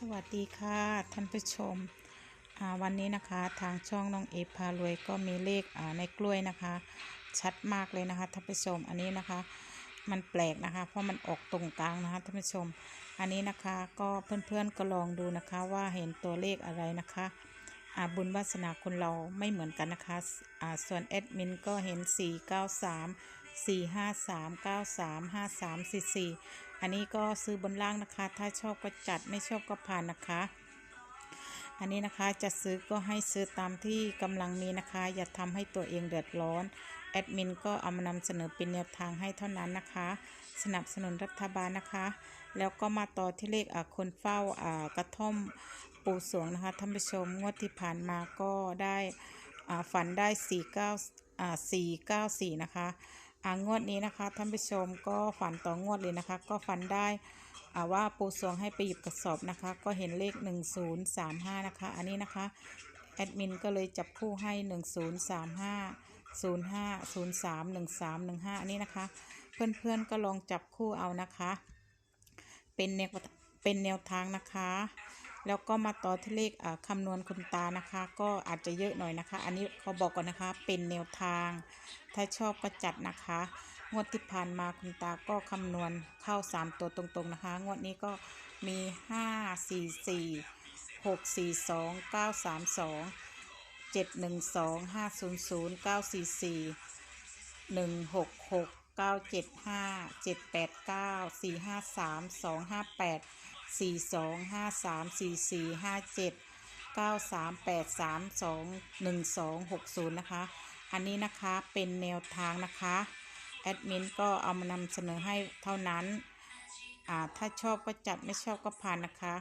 สวัสดีค่ะท่านผู้ชม วันนี้นะคะทางช่องน้องเอพารวยก็มีเลขในกล้วยนะคะ ชัดมากเลยนะคะท่านผู้ชมอันนี้นะคะ มันแปลกนะคะ เพราะมันออกตรงกลางนะคะท่านผู้ชม อันนี้นะคะก็เพื่อนๆก็ลองดูนะคะว่าเห็นตัวเลขอะไรนะคะอาบุญวาสนาคนเราไม่เหมือนกันนะคะส่วนแอดมินก็เห็น 493 453 93 53 44 อันนี้ก็ซื้อบนล่างนะคะ ถ้าชอบก็จัดไม่ชอบก็ผ่านนะคะ อันนี้นะคะจะซื้อก็ให้ซื้อตามที่กำลังมีนะคะ อย่าทำให้ตัวเองเดือดร้อน แอดมินก็เอามานำเสนอเป็นแนวทางให้เท่านั้นนะคะ สนับสนุนรัฐบาลนะคะ แล้วก็มาต่อที่เลขคนเฝ้ากระท่อมปูสวงนะคะท่านผู้ชมงวดที่ผ่านมาก็ได้ฝันได้ 49อ่า494 นะคะ งวดนี้นะคะท่านผู้ชมก็ฝันต่องวดเลยนะคะ ก็ฝันได้ว่าปูสวงให้ไปหยิบกระสอบนะคะ ก็เห็นเลข 1035 นะคะ อันนี้นะคะแอดมินก็เลยจับคู่ให้ 1035 05 03 13 15 อันนี้นะคะ เพื่อนๆก็ลองจับคู่เอานะคะ เป็นแนวเป็นแนวทางนะคะ แล้วก็มาต่อที่เลขคำนวณคุณตานะคะ ก็อาจจะเยอะหน่อยนะคะ อันนี้เขาบอกก่อนนะคะเป็นแนวทาง ถ้าชอบก็จัดนะคะ งวดที่ผ่านมาคุณตาก็คำนวณเข้า 3 ตัวตรงๆนะคะ งวดนี้ก็มี 5 4 4 6 4 2 9 3 2 7 1 2 5 0 0 9 4 4 1 6 6 9 7 5 7 8 9 4 5 3 2 5 8 สี่สองห้าสามสี่สี่ห้าเจ็ดเก้าสามแปดสามสองหนึ่งสองหกศูนย์นะคะ อันนี้นะคะเป็นแนวทางนะคะแอดมินก็เอามานำเสนอให้เท่านั้น อ่าถ้าชอบก็จัดไม่ชอบก็ผ่านนะคะ